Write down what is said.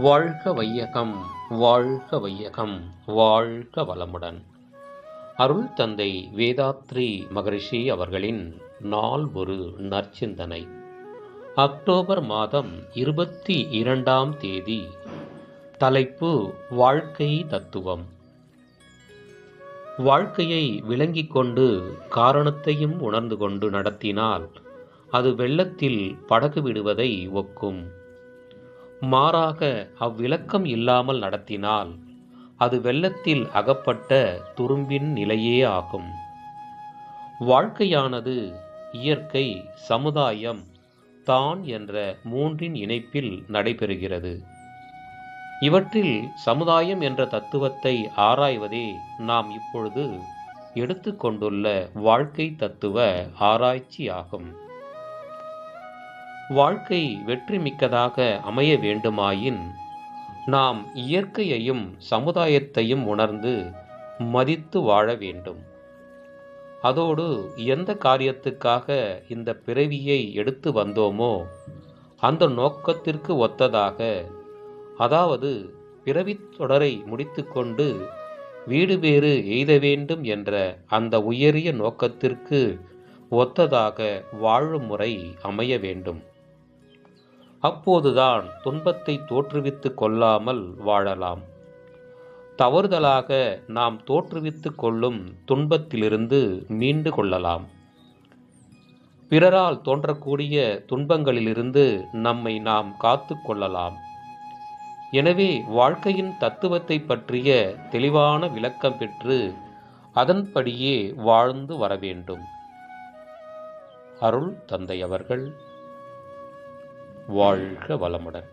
வாழ்க வையகம் வாழ்க வையகம் வாழ்க வளமுடன். அருள் தந்தை வேதாத்ரி மகரிஷி அவர்களின் நாள் ஒரு நற்சிந்தனை. அக்டோபர் மாதம் இருபத்தி இரண்டாம் தேதி தலைப்பு வாழ்க்கை தத்துவம். வாழ்க்கையை விளங்கிக் கொண்டு காரணத்தையும் உணர்ந்து கொண்டு நடத்தினால் அது வெள்ளத்தில் படகு விடுவதை ஒக்கும். மாறாக அவ்விளக்கம் இல்லாமல் நடத்தினால் அது வெள்ளத்தில் அகப்பட்ட துரும்பின் நிலையே ஆகும். வாழ்க்கையானது இயற்கை சமுதாயம் தான் என்ற மூன்றின் இணைப்பில் நடைபெறுகிறது. இவற்றில் சமுதாயம் என்ற தத்துவத்தை ஆராய்வதே நாம் இப்பொழுது எடுத்துக்கொண்டுள்ள வாழ்க்கை தத்துவ ஆராய்ச்சியாகும். வாழ்க்கை வெற்றி மிக்கதாக அமைய வேண்டுமாயின் நாம் இயற்கையையும் சமுதாயத்தையும் உணர்ந்து மதித்து வாழ வேண்டும். அதோடு எந்த காரியத்துக்காக இந்த பிறவியை எடுத்து வந்தோமோ அந்த நோக்கத்திற்கு ஒத்ததாக அதாவது பிறவி தொடரை முடித்துக்கொண்டு வீடு வேறு எய்த வேண்டும் என்ற அந்த உயரிய நோக்கத்திற்கு ஒத்ததாக வாழும் முறை அமைய வேண்டும். அப்போதுதான் துன்பத்தை தோற்றுவித்து கொள்ளாமல் வாழலாம். தவறுதலாக நாம் தோற்றுவித்து கொள்ளும் துன்பத்திலிருந்து மீண்டு கொள்ளலாம். பிறரால் தோன்றக்கூடிய துன்பங்களிலிருந்து நம்மை நாம் காத்து கொள்ளலாம். எனவே வாழ்க்கையின் தத்துவத்தை பற்றிய தெளிவான விளக்கம் பெற்று அதன்படியே வாழ்ந்து வர வேண்டும். அருள் தந்தை அவர்கள் வாழ்க வளமுடன்.